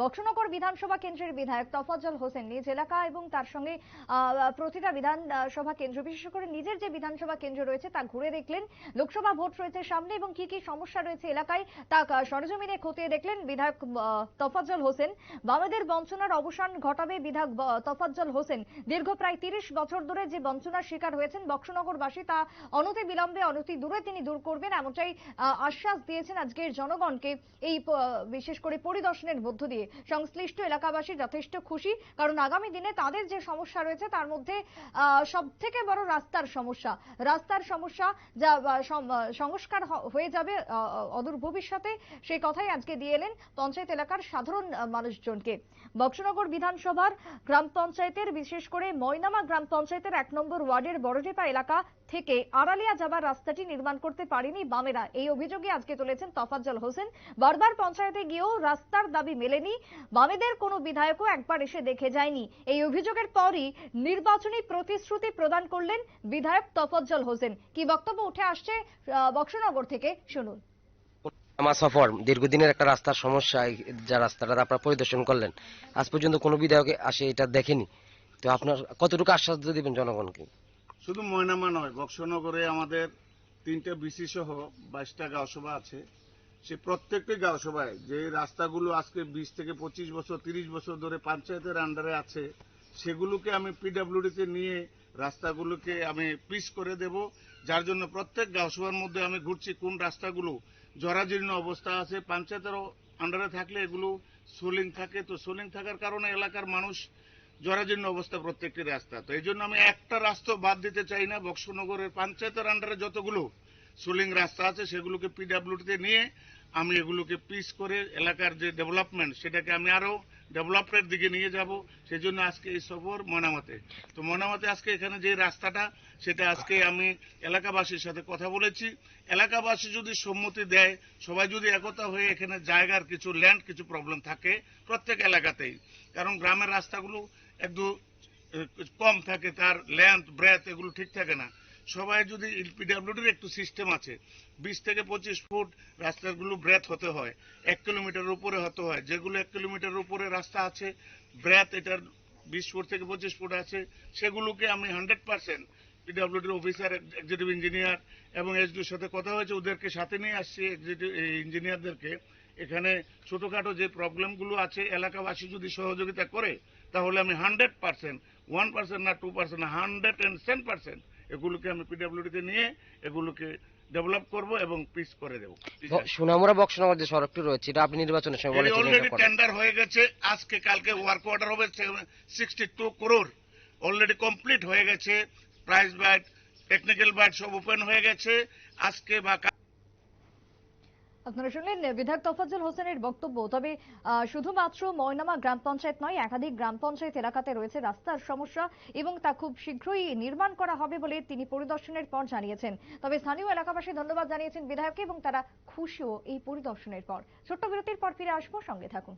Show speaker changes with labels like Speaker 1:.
Speaker 1: বক্সনগর বিধানসভা কেন্দ্রের বিধায়ক তফাজ্জল হোসেন নিজ এলাকা এবং তার সঙ্গে প্রতিটা বিধানসভা কেন্দ্র, বিশেষ করে নিজের যে বিধানসভা কেন্দ্র রয়েছে তা ঘুরে দেখলেন। লোকসভা ভোট রয়েছে সামনে এবং কি কি সমস্যা রয়েছে এলাকায় তা সরেজমিনে খতিয়ে দেখলেন বিধায়ক তফাজ্জল হোসেন। বামেদের বঞ্চনার অবসান ঘটাবে বিধায়ক তফাজ্জল হোসেন। দীর্ঘ প্রায় তিরিশ বছর ধরে যে বঞ্চনার শিকার হয়েছেন বক্সনগরবাসী তা অনতি বিলম্বে, অনতি দূরে তিনি দূর করবেন এমনটাই আশ্বাস দিয়েছেন আজকের জনগণকে। এই বিশেষ করে পরিদর্শনের মধ্য দিয়ে। সংশ্লিষ্ট এলাকাবাসী যথেষ্ট খুশি, কারণ আগামী দিনে তাদের যে সমস্যা রয়েছে তার মধ্যে সব থেকে বড় রাস্তার সমস্যা। রাস্তার সমস্যা যা সংস্কার হয়ে যাবে অদূর ভবিষ্যতে। সেই কথাই আজকে দিয়ে এলেন পঞ্চায়েত এলাকার সাধারণ মানুষজনকে। বক্সনগর বিধানসভার গ্রাম পঞ্চায়েতের, বিশেষ করে ময়নামা গ্রাম পঞ্চায়েতের এক নম্বর ওয়ার্ডের বড়ডেপা এলাকা থেকে আড়ালিয়া যাবার রাস্তাটি নির্মাণ করতে পারেনি বামেরা। এই অভিযোগে আজকে তুলেছেন তফাজ্জল হোসেন। বারবার পঞ্চায়েতে গিয়েও রাস্তার দাবি মেলেনি। বামেদের কোনো বিধায়কও একবার এসে দেখে যায়নি। এই অভিযোগের পরই নির্বাচনী প্রতিশ্রুতি প্রদান করলেন বিধায়ক তফাজ্জল হোসেন। কি বক্তব্য উঠে আসছে বক্সনগর থেকে শুনুন।
Speaker 2: আমার সফর, দীর্ঘদিনের একটা রাস্তার সমস্যা যা রাস্তাটা আপনারা পরিদর্শন করলেন। আজ পর্যন্ত কোনো বিধায়ক আসে এটা দেখেনি। তো আপনার কতটুকু আশ্বাস দিবেন জনগণকে?
Speaker 3: শুধু ময়নামা নয়, বক্সনগরে আমাদের তিনটে বিসি সহ বাইশটা গাঁওসভা আছে। সে প্রত্যেকটি গাঁওসভায় যে রাস্তাগুলো আজকে বিশ থেকে পঁচিশ বছর, তিরিশ বছর ধরে পঞ্চায়েতের আন্ডারে আছে, সেগুলোকে আমি পিডাব্লিউডিতে নিয়ে রাস্তাগুলোকে আমি পিস করে দেব। যার জন্য প্রত্যেক গাঁওসভার মধ্যে আমি ঘুরছি, কোন রাস্তাগুলো জরাজীর্ণ অবস্থা আছে। পঞ্চায়েতের আন্ডারে থাকলে এগুলো সোলিং থাকে। তো সোলিং থাকার কারণে এলাকার মানুষ জরাজীর্ণ অবস্থা প্রত্যেকটি রাস্তা। তো এই জন্য আমি একটা রাস্তা বাদ দিতে চাই না। বক্সনগরের পঞ্চায়েতের আন্ডারে যতগুলো সুলিং রাস্তা আছে, সেগুলোকে পিডাব্লিউডিতে নিয়ে আমি এগুলোকে পিস করে এলাকার যে ডেভেলপমেন্ট সেটাকে আমি আরও ডেভেলপের দিকে নিয়ে যাব। সেই জন্য আজকে এই সফর ময়নামাতে। তো ময়নামাতে আজকে এখানে যে রাস্তাটা, সেটা আজকে আমি এলাকাবাসীর সাথে কথা বলেছি। এলাকাবাসী যদি সম্মতি দেয়, সবাই যদি একতা হয়ে এখানে জায়গার কিছু ল্যান্ড কিছু প্রবলেম থাকে প্রত্যেক এলাকাতেই। কারণ গ্রামের রাস্তাগুলো একটু কম থাকে, তার লেন্থ ব্রেথ এগুলো ঠিক থাকে না। সবাই যদি পিডাব্লিউডির একটু সিস্টেম আছে, বিশ থেকে পঁচিশ ফুট রাস্তাগুলো ব্রেথ হতে হয়, এক কিলোমিটার উপরে হতে হয়, যেগুলো এক কিলোমিটার উপরে রাস্তা আছে ব্রেথ এটার বিশ ফুট থেকে পঁচিশ ফুট আছে, সেগুলোকে আমি হান্ড্রেড পার্সেন্ট পিডাব্লিউডির অফিসার এক্সিকিউটিভ ইঞ্জিনিয়ার এবং এসডির সাথে কথা হয়েছে, ওদেরকে সাথে নিয়ে আসছি ইঞ্জিনিয়ারদেরকে এখানে ছোটখাটো যে প্রবলেমগুলো আছে, এলাকাবাসী যদি সহযোগিতা করে, তাহলে আমি হান্ড্রেড পার্সেন্ট ওয়ান পার্সেন্ট না two percent hundred and cent percent এগুলোকে আমি পিডাব্লিউডিতে নিয়ে এগুলোকে ডেভেলপ করব এবং পিস করে দেবো
Speaker 2: সুনামুরা বক্সনগর যে সড়কটি রয়েছে এটা আপনি নির্বাচনের সময় বলেছিলেন
Speaker 3: অলরেডি। টেন্ডার হয়ে গেছে আজকে কালকে ওয়ার্ক অর্ডার হবে sixty two crore already complete হয়ে গেছে প্রাইস বাইট টেকনিক্যাল বাইট সব ওপেন হয়ে গেছে আজকে বা
Speaker 1: আপনারা শুনলেন, বিধায়ক তফাজ্জল হোসেনের বক্তব্য। তবে শুধুমাত্র ময়নামা গ্রাম পঞ্চায়েত নয়, একাধিক গ্রাম পঞ্চায়েত এলাকাতে রয়েছে রাস্তার সমস্যা এবং তা খুব শীঘ্রই নির্মাণ করা হবে বলে তিনি পরিদর্শনের পর জানিয়েছেন। তবে স্থানীয় এলাকাবাসী ধন্যবাদ জানিয়েছেন বিধায়ককে এবং তারা খুশিও এই পরিদর্শনের পর। ছোট্ট বিরতির পর ফিরে আসব, সঙ্গে থাকুন।